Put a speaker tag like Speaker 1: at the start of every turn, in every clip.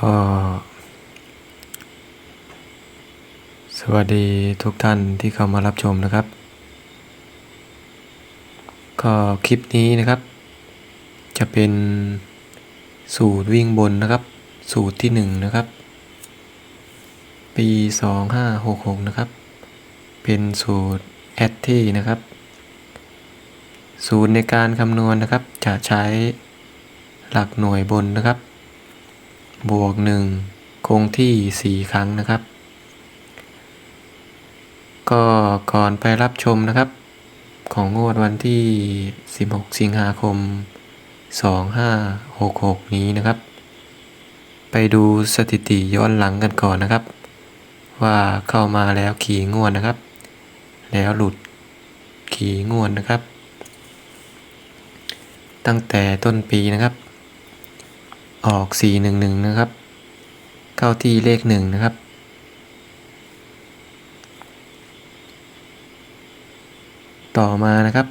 Speaker 1: ก็ สวัสดีทุกท่านที่เข้ามารับชมนะครับ ก็คลิปนี้นะครับ จะเป็นสูตรวิ่งบนนะครับ สูตรที่หนึ่งนะครับ ปีสองห้าหกหกนะครับ เป็นสูตรแอดที่นะครับ สูตรในการคำนวณนะครับจะใช้หลักหน่วยบนนะครับ บวกหนึ่งคงที่สี่ครั้งนะครับ ก็ก่อนไปรับชมนะครับ ของงวดวันที่ 16 สิงหาคม 2566 นี้นะครับ ไปดูสถิติย้อนหลังกันก่อนนะครับ ว่าเข้ามาแล้วขี่งวดนะครับ แล้วหลุดขี่งวดนะครับ ตั้งแต่ต้นปีนะครับ ออก 411 นะครับ เข้าที่เลขหนึ่งนะครับ ต่อมานะครับ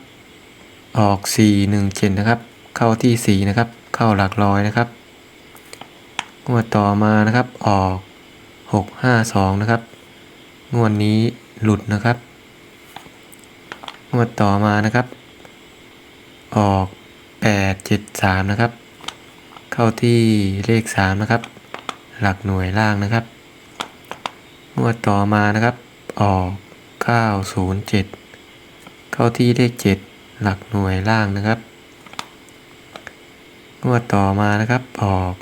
Speaker 1: ออก 417 นะครับ เข้าที่ 4 นะครับ เข้าหลักร้อยนะครับงวดต่อมานะครับ ออก 652 นะครับ งวดนี้หลุดนะครับ งวดต่อมานะครับ ออก 873 นะครับ เข้าที่เลข 3 นะครับ หลักหน่วยล่างนะครับ งวดต่อมานะครับ ออก 907 เข้าที่เลข 7 หลักหน่วยล่างนะครับ งวดต่อมานะครับ ออก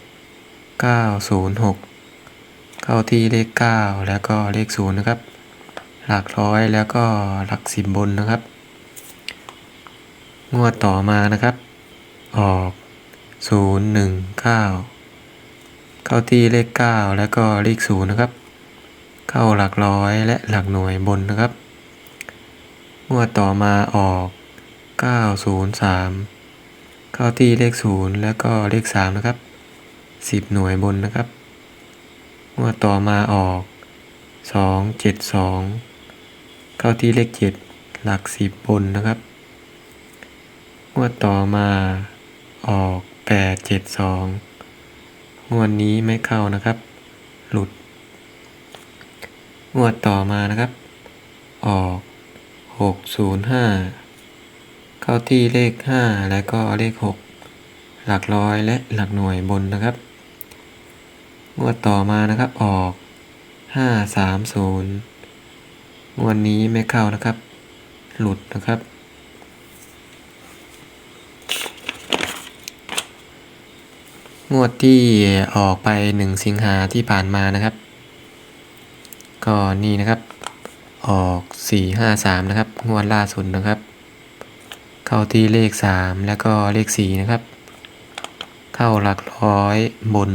Speaker 1: 906 เข้าที่เลข 9 แล้วก็เลข 0 นะครับ หลักร้อยแล้วก็หลักสิบบนนะครับ งวดต่อมานะครับ ออก 019เก้าเข้าที่เลข9แล้วก็เลข0นย์นะครับ เข้าหลักร้อยและหลักหน่วยบนนะครับงวดต่อมาออก903เข้าที่เลข0แล้วก็เลข3นะครับ10หน่วยบนนะครับงวดต่อมาออก272เจ็ดสองเข้าที่เลข7หลัก10บนนะครับงวดต่อมาออก 872งวดนี้ไม่เข้านะครับ หลุด งวดต่อมานะครับ ออก605เข้าที่เลข5แล้วก็เลข6หลักร้อยและหลักหน่วยบนนะครับ งวดต่อมานะครับออก530งวดนี้ไม่เข้านะครับ หลุดนะครับ งวดที่ออกไป1สิงหาที่ผ่านมานะครับ ก็นี่นะครับ ออก453นะครับ งวดล่าสุดนะครับ เข้าที่เลข3แล้วก็เลข4นะครับ เข้าหลักร้อยบน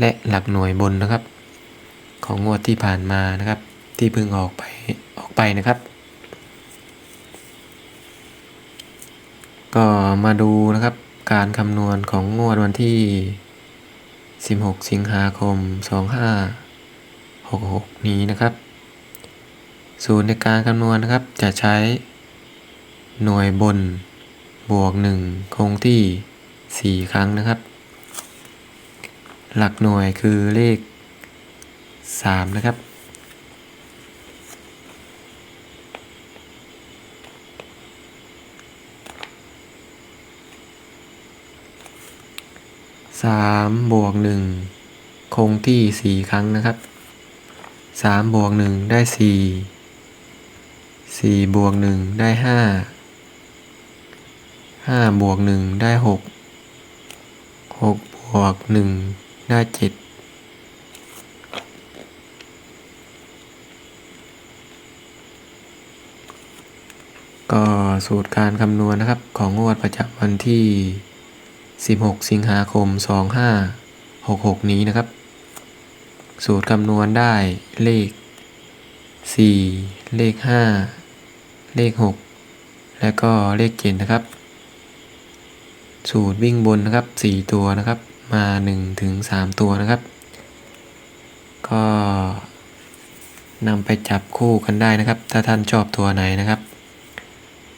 Speaker 1: และหลักหน่วยบนนะครับ ของงวดที่ผ่านมานะครับ ที่เพิ่งออกไปออกไปนะครับ ก็มาดูนะครับ การคำนวณของงวดวันที่ 16 สิงหาคม 2566 นี้นะครับ สูตรในการคำนวณนะครับจะใช้ หน่วยบนบวก 1 คงที่ 4 ครั้งนะครับ หลักหน่วยคือเลข 3 นะครับ สามบวกหนึ่งคงที่สี่ครั้งนะครับสามบวกหนึ่งได้สี่สี่บวกหนึ่งได้ห้าห้าบวกหนึ่งได้หกหกบวกหนึ่งได้เจ็ดก็สูตรการคำนวณนะครับของงวดประจำวันที่ 16 สิงหาคม 2566 นี้นะครับ สูตรคำนวณได้เลข 4 เลข 5 เลข 6 และก็เลขเจ็ดนะครับ สูตรวิ่งบนนะครับ 4 ตัวนะครับ มา 1 ถึง 3 ตัวนะครับ ก็นำไปจับคู่กันได้นะครับ ถ้าท่านชอบตัวไหนนะครับ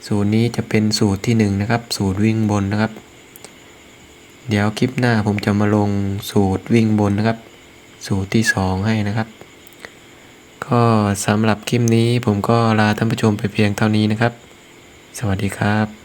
Speaker 1: สูตรนี้จะเป็นสูตรที่ 1 นะครับ สูตรวิ่งบนนะครับ เดี๋ยวคลิปหน้าผมจะมาลงสูตรวิ่งบนนะครับ สูตรที่สองให้นะครับ ก็สำหรับคลิปนี้ผมก็ลาท่านผู้ชมไปเพียงเท่านี้นะครับ สวัสดีครับ